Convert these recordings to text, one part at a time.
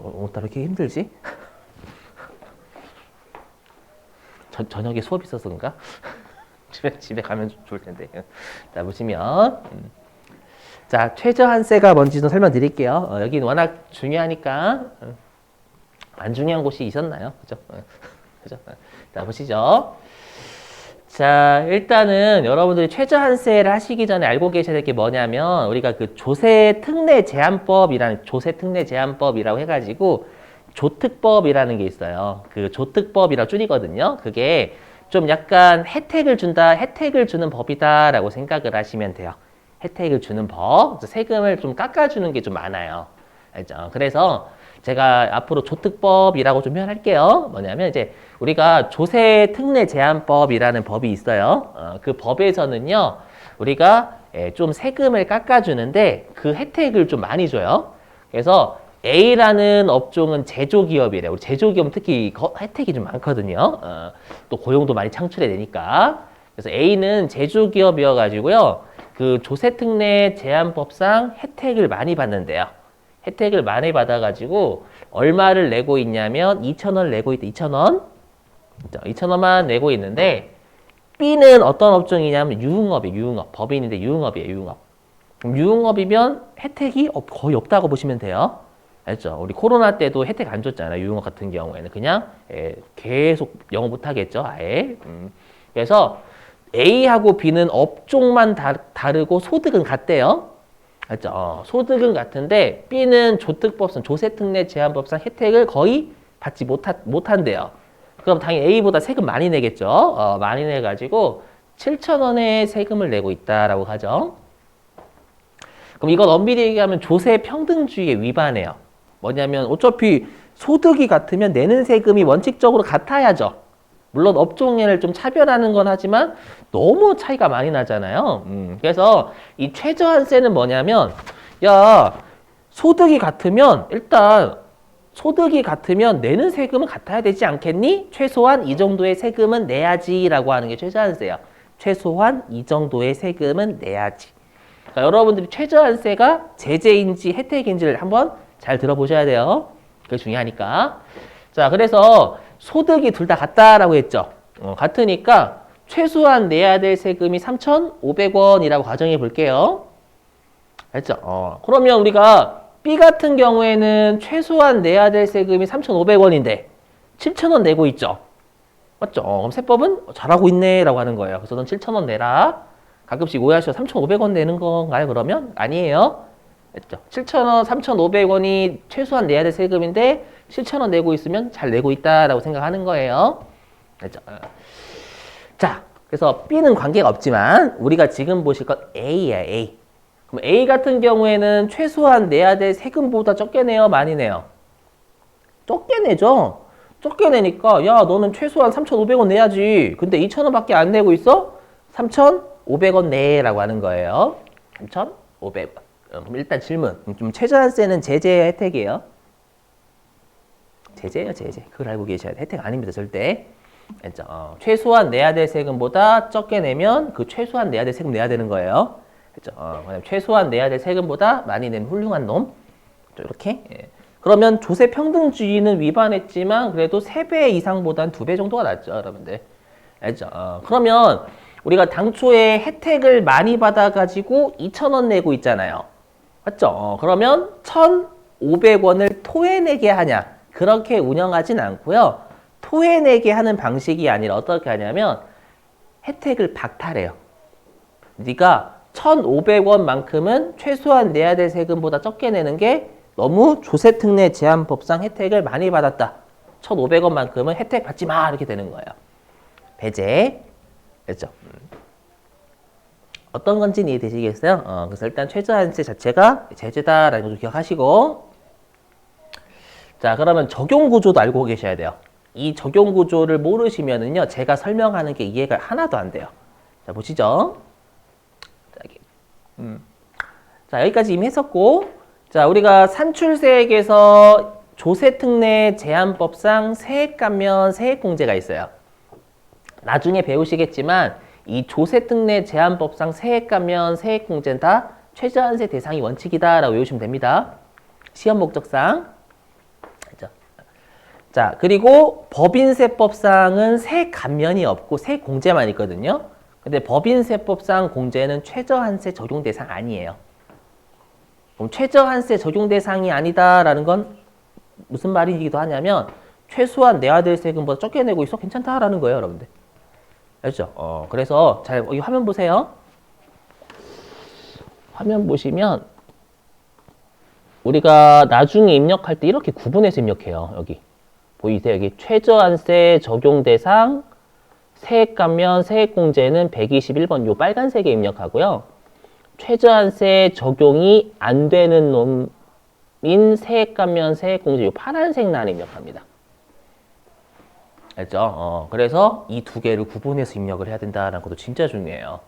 어, 오늘따라 이렇게 힘들지? 저, 저녁에 수업 있어서 그런가? 집에, 집에 가면 좋을 텐데. 자, 보시면. 음. 자, 최저한세가 뭔지 좀 설명드릴게요. 어, 여기는 워낙 중요하니까. 어, 안 중요한 곳이 있었나요? 그죠? 어, 그죠? 어. 자, 보시죠. 자, 일단은 여러분들이 최저한세를 하시기 전에 알고 계셔야 될 게 뭐냐면 우리가 그 조세 특례 제한법이라는 조세 특례 제한법이라고 해가지고 조특법이라는 게 있어요. 그 조특법이라고 줄이거든요. 그게 좀 약간 혜택을 준다, 혜택을 주는 법이다라고 생각을 하시면 돼요. 혜택을 주는 법, 세금을 좀 깎아주는 게 좀 많아요. 알죠? 그래서 제가 앞으로 조특법이라고 좀 표현할게요. 뭐냐면 이제 우리가 조세 특례 제한법이라는 법이 있어요. 어, 그 법에서는요, 우리가 예, 좀 세금을 깎아주는데 그 혜택을 좀 많이 줘요. 그래서 A라는 업종은 제조기업이래요. 우리 제조기업 특히 거- 혜택이 좀 많거든요. 어, 또 고용도 많이 창출해 내니까. 그래서 A는 제조기업이어가지고요. 그 조세특례 제한법상 혜택을 많이 받는데요. 혜택을 많이 받아가지고 얼마를 내고 있냐면 2,000원 내고 있다. 2,000원. 2,000원만 내고 있는데 B는 어떤 업종이냐면 유흥업이에요. 유흥업. 법인인데 유흥업이에요. 유흥업. 그럼 유흥업이면 혜택이 없- 거의 없다고 보시면 돼요. 알죠? 우리 코로나 때도 혜택 안 줬잖아요. 유흥업 같은 경우에는 그냥 예, 계속 영업 못 하겠죠. 아예. 음. 그래서 A하고 B는 업종만 다, 다르고 소득은 같대요. 알죠? 어, 소득은 같은데 B는 조특법상 조세특례 제한법상 혜택을 거의 받지 못하, 못한대요. 그럼 당연히 A보다 세금 많이 내겠죠. 어, 많이 내가지고 7천 원의 세금을 내고 있다라고 하죠. 그럼 이건 엄밀히 얘기하면 조세 평등주의에 위반해요. 뭐냐면 어차피 소득이 같으면 내는 세금이 원칙적으로 같아야죠. 물론 업종을 좀 차별하는 건 하지만 너무 차이가 많이 나잖아요. 음, 그래서 이 최저한세는 뭐냐면 야 소득이 같으면 일단 소득이 같으면 내는 세금은 같아야 되지 않겠니? 최소한 이 정도의 세금은 내야지라고 하는 게 최저한세예요. 최소한 이 정도의 세금은 내야지. 그러니까 여러분들이 최저한세가 제재인지 혜택인지를 한번 잘 들어보셔야 돼요. 그게 중요하니까. 자, 그래서 소득이 둘 다 같다라고 했죠. 어, 같으니까 최소한 내야 될 세금이 3,500원이라고 가정해 볼게요. 알죠? 어, 그러면 우리가 B 같은 경우에는 최소한 내야 될 세금이 3,500원인데 7,000원 내고 있죠. 맞죠? 어, 그럼 세법은 잘하고 있네라고 하는 거예요. 그래서 넌 7,000원 내라. 가끔씩 오해하셔 3,500원 내는 건가요? 그러면 아니에요. 했죠. 7,000원, 3,500원이 최소한 내야 될 세금인데 7,000원 내고 있으면 잘 내고 있다라고 생각하는 거예요. 됐죠? 어. 자, 그래서 B는 관계가 없지만 우리가 지금 보실 건 A야, A. 그럼 A 같은 경우에는 최소한 내야 될 세금보다 적게 내요, 많이 내요? 적게 내죠. 적게 내니까 야, 너는 최소한 3,500원 내야지. 근데 2,000원밖에 안 내고 있어? 3,500원 내라고 하는 거예요. 3,500원. 어, 그럼 일단 질문. 좀 최저한세는 제재 혜택이에요. 제재예요, 제재. 그걸 알고 계셔야 돼. 혜택 아닙니다, 절대. 알죠? 어, 최소한 내야 될 세금보다 적게 내면 그 최소한 내야 될 세금 내야 되는 거예요. 그죠? 어, 최소한 내야 될 세금보다 많이 내면 훌륭한 놈. 이렇게. 예. 그러면 조세 평등주의는 위반했지만 그래도 3배 이상보단 2배 정도가 낫죠, 여러분들. 알죠? 어, 그러면 우리가 당초에 혜택을 많이 받아가지고 2,000원 내고 있잖아요. 맞죠? 어, 그러면 1,500원을 토해내게 하냐? 그렇게 운영하진 않고요. 토해내게 하는 방식이 아니라 어떻게 하냐면 혜택을 박탈해요. 네가 1,500원만큼은 최소한 내야 될 세금보다 적게 내는 게 너무 조세특례 제한법상 혜택을 많이 받았다. 1,500원만큼은 혜택 받지 마 이렇게 되는 거예요. 배제. 됐죠? 음. 어떤 건지 이해되시겠어요? 어, 그래서 일단 최저한세 자체가 제재다라는 것도 기억하시고 자 그러면 적용 구조도 알고 계셔야 돼요. 이 적용 구조를 모르시면은요 제가 설명하는 게 이해가 하나도 안 돼요. 자 보시죠. 자. 음. 자 여기까지 이미 했었고 자 우리가 산출세액에서 조세특례 제한법상 세액 감면 세액 공제가 있어요. 나중에 배우시겠지만 이 조세특례 제한법상 세액 감면 세액 공제는 다 최저한세 대상이 원칙이다라고 외우시면 됩니다. 시험 목적상. 자, 그리고 법인세법상은 세 감면이 없고 세 공제만 있거든요. 근데 법인세법상 공제는 최저한세 적용 대상 아니에요. 그럼 최저한세 적용 대상이 아니다라는 건 무슨 말이기도 하냐면 최소한 내야 될 세금보다 적게 내고 있어 괜찮다라는 거예요, 여러분들. 알죠? 어, 그래서 잘 여기 화면 보세요. 화면 보시면 우리가 나중에 입력할 때 이렇게 구분해서 입력해요. 여기 보이세요? 여기 최저한세 적용 대상 세액 감면 세액 공제는 121번 요 빨간색에 입력하고요. 최저한세 적용이 안 되는 놈인 세액 감면 세액 공제 요 파란색 란에 입력합니다. 알죠? 어, 그래서 이 두 개를 구분해서 입력을 해야 된다는 것도 진짜 중요해요.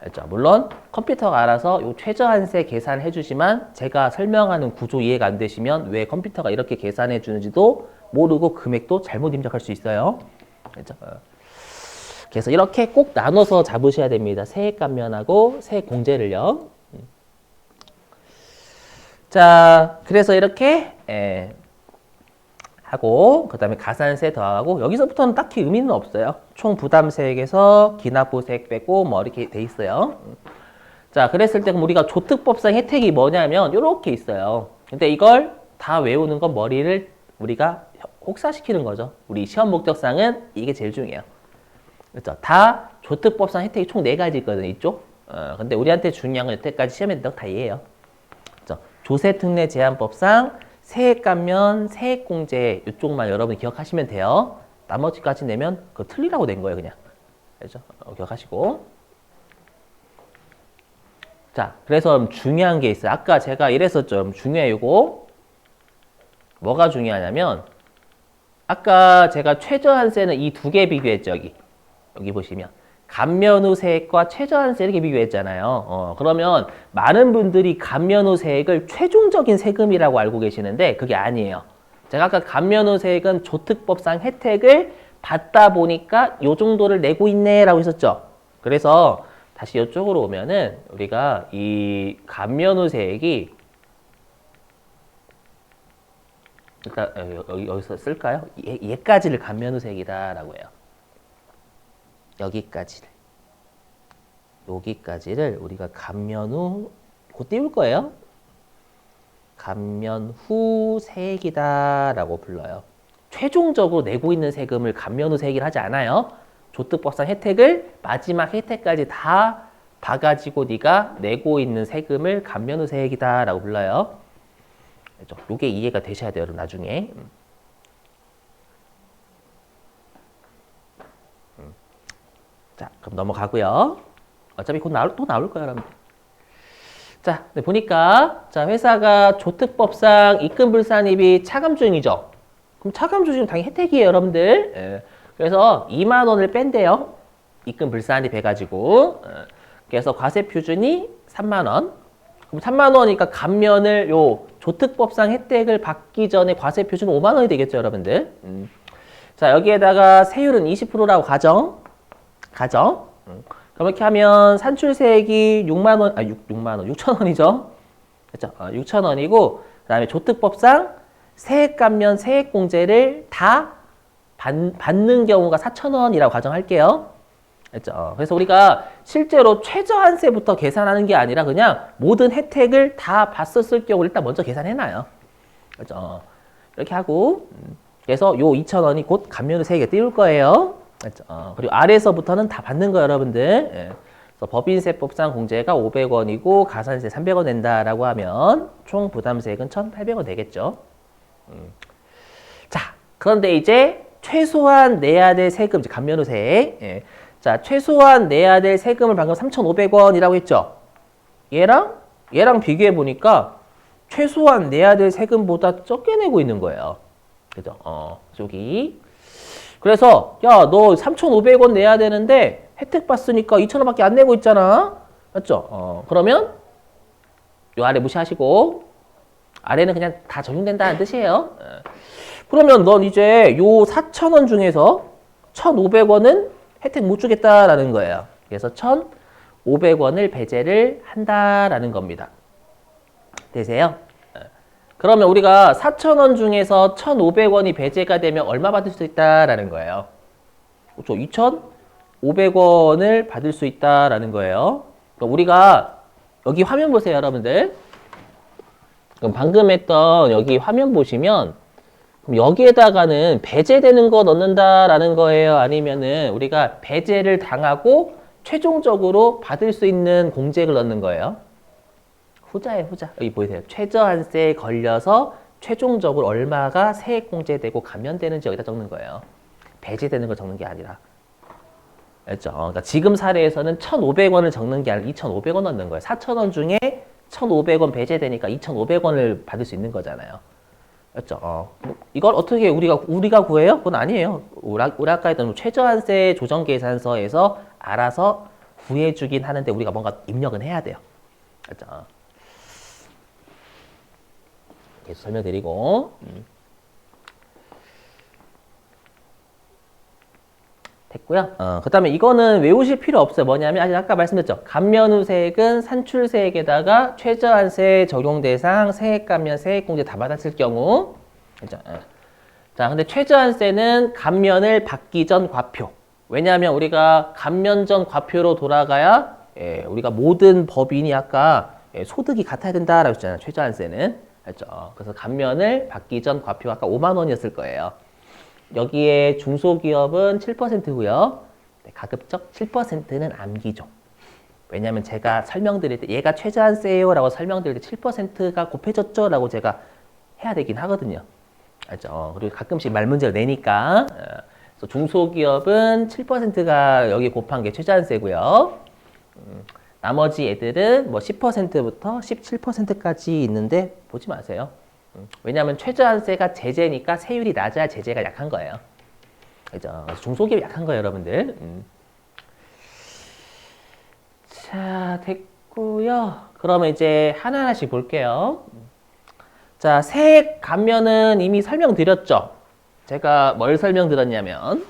알죠? 물론 컴퓨터가 알아서 요 최저한세 계산해 주지만 제가 설명하는 구조 이해가 안 되시면 왜 컴퓨터가 이렇게 계산해 주는지도 모르고 금액도 잘못 입력할 수 있어요. 알죠? 어. 그래서 이렇게 꼭 나눠서 잡으셔야 됩니다. 세액 감면하고 세액 공제를요. 음. 자, 그래서 이렇게 에, 하고 그 다음에 가산세 더하고 여기서부터는 딱히 의미는 없어요. 총 부담세액에서 기납부세액 빼고 뭐 이렇게 돼 있어요. 자, 그랬을 때 우리가 조특법상 혜택이 뭐냐면 이렇게 있어요. 근데 이걸 다 외우는 건 머리를 우리가 혹사시키는 거죠. 우리 시험 목적상은 이게 제일 중요해요. 그렇죠? 다 조특법상 혜택이 총 네 가지 있거든요. 이쪽. 어, 근데 우리한테 중요한 건 여태까지 시험에 다 이해해요. 그렇죠? 조세특례 제한법상 세액 감면, 세액 공제 이쪽만 여러분 기억하시면 돼요. 나머지까지 내면 그거 틀리라고 낸 거예요, 그냥. 알죠? 어, 기억하시고. 자, 그래서 중요한 게 있어요. 아까 제가 이랬었죠. 중요해요, 이거. 뭐가 중요하냐면 아까 제가 최저한세는 이 두 개 비교했죠, 여기. 여기 보시면. 감면후 세액과 최저한세 이렇게 비교했잖아요. 어, 그러면 많은 분들이 감면후 세액을 최종적인 세금이라고 알고 계시는데 그게 아니에요. 제가 아까 감면후 세액은 조특법상 혜택을 받다 보니까 요 정도를 내고 있네라고 했었죠. 그래서 다시 이쪽으로 오면은 우리가 이 감면후 세액이 일단 여기, 여기 서 쓸까요? 얘, 얘까지를 감면후 세액이다라고 해요. 여기까지를 여기까지를 우리가 감면 후 곧 띄울 거예요. 감면 후 세액이다라고 불러요. 최종적으로 내고 있는 세금을 감면 후 세액을 하지 않아요. 조특법상 혜택을 마지막 혜택까지 다 봐가지고 네가 내고 있는 세금을 감면 후 세액이다라고 불러요. 그렇죠? 요게 이해가 되셔야 돼요, 나중에. 자, 그럼 넘어가고요. 어차피 곧 나올, 또 나올 거예요, 여러분. 자, 네, 보니까 자 회사가 조특법상 입금불산입이 차감 중이죠. 그럼 차감 중이면 당연히 혜택이에요, 여러분들. 예. 그래서 2만 원을 뺀대요. 입금불산입 해가지고. 예. 그래서 과세 표준이 3만 원. 그럼 3만 원이니까 감면을 요 조특법상 혜택을 받기 전에 과세 표준 5만 원이 되겠죠, 여러분들. 음. 자, 여기에다가 세율은 20%라고 가정. 가정. 그렇게 하면 산출세액이 6만 원, 아 6, 6만 원, 6천 원이죠. 그렇죠? 어, 6천 원이고 그다음에 조특법상 세액 감면, 세액 공제를 다 받, 받는 경우가 4천 원이라고 가정할게요. 어, 그래서 우리가 실제로 최저한세부터 계산하는 게 아니라 그냥 모든 혜택을 다 봤었을 경우 일단 먼저 계산해놔요. 어, 이렇게 하고 음, 그래서 요 2천 원이 곧 감면 세액에 띄울 거예요. 어, 그리고 아래에서부터는 다 받는 거예요, 여러분들. 예. 그래서 법인세법상 공제가 500원이고 가산세 300원 낸다라고 하면 총 부담세액은 1,800원 되겠죠. 음. 자, 그런데 이제 최소한 내야 될 세금, 감면후세. 예. 자, 최소한 내야 될 세금을 방금 3,500원이라고 했죠. 얘랑 얘랑 비교해 보니까 최소한 내야 될 세금보다 적게 내고 있는 거예요. 그죠? 어, 여기 그래서 야 너 3,500원 내야 되는데 혜택 봤으니까 2,000원밖에 안 내고 있잖아. 맞죠? 어, 그러면 요 아래 무시하시고 아래는 그냥 다 적용된다는 뜻이에요. 어. 그러면 넌 이제 요 4,000원 중에서 1,500원은 혜택 못 주겠다라는 거예요. 그래서 1,500원을 배제를 한다라는 겁니다. 되세요? 어. 그러면 우리가 4,000원 중에서 1,500원이 배제가 되면 얼마 받을 수 있다라는 거예요. 그렇죠. 2,500원을 받을 수 있다라는 거예요. 그럼 우리가 여기 화면 보세요, 여러분들. 방금 했던 여기 화면 보시면 여기에다가는 배제되는 거 넣는다라는 거예요? 아니면은 우리가 배제를 당하고 최종적으로 받을 수 있는 공제액을 넣는 거예요? 후자예요, 후자. 여기 보이세요. 최저한세에 걸려서 최종적으로 얼마가 세액 공제되고 감면되는지 여기다 적는 거예요. 배제되는 걸 적는 게 아니라. 알죠? 그러니까 지금 사례에서는 1,500원을 적는 게 아니라 2,500원 넣는 거예요. 4,000원 중에 1,500원 배제되니까 2,500원을 받을 수 있는 거잖아요. 맞죠? 어. 뭐 이걸 어떻게 우리가 우리가 구해요? 그건 아니에요. 아까 했던 최저한세 조정 계산서에서 알아서 구해주긴 하는데 우리가 뭔가 입력은 해야 돼요. 맞죠? 계속 설명드리고. 음. 됐고요. 어, 그 다음에 이거는 외우실 필요 없어요. 뭐냐면 아까 말씀드렸죠. 감면후세액은 산출세액에다가 최저한세 적용 대상 세액 감면 세액 공제 다 받았을 경우. 그죠? 예. 자, 근데 최저한세는 감면을 받기 전 과표. 왜냐하면 우리가 감면 전 과표로 돌아가야 예, 우리가 모든 법인이 아까 예, 소득이 같아야 된다라고 했잖아요. 최저한세는. 그죠? 그래서 감면을 받기 전 과표 아까 5만 원이었을 거예요. 여기에 중소기업은 7%고요. 네, 가급적 7%는 암기죠. 왜냐하면 제가 설명드릴 때 얘가 최저한세요라고 설명드릴 때 7%가 곱해졌죠라고 제가 해야 되긴 하거든요. 알죠? 어, 그리고 가끔씩 말 문제를 내니까 어, 중소기업은 7%가 여기 곱한 게 최저한세고요. 음, 나머지 애들은 뭐 10%부터 17%까지 있는데 보지 마세요. 음, 왜냐하면 최저한세가 제재니까 세율이 낮아야 제재가 약한 거예요. 그죠? 중소기업 약한 거예요, 여러분들. 음. 자, 됐고요. 그러면 이제 하나하나씩 볼게요. 자, 세액 감면은 이미 설명드렸죠. 제가 뭘 설명드렸냐면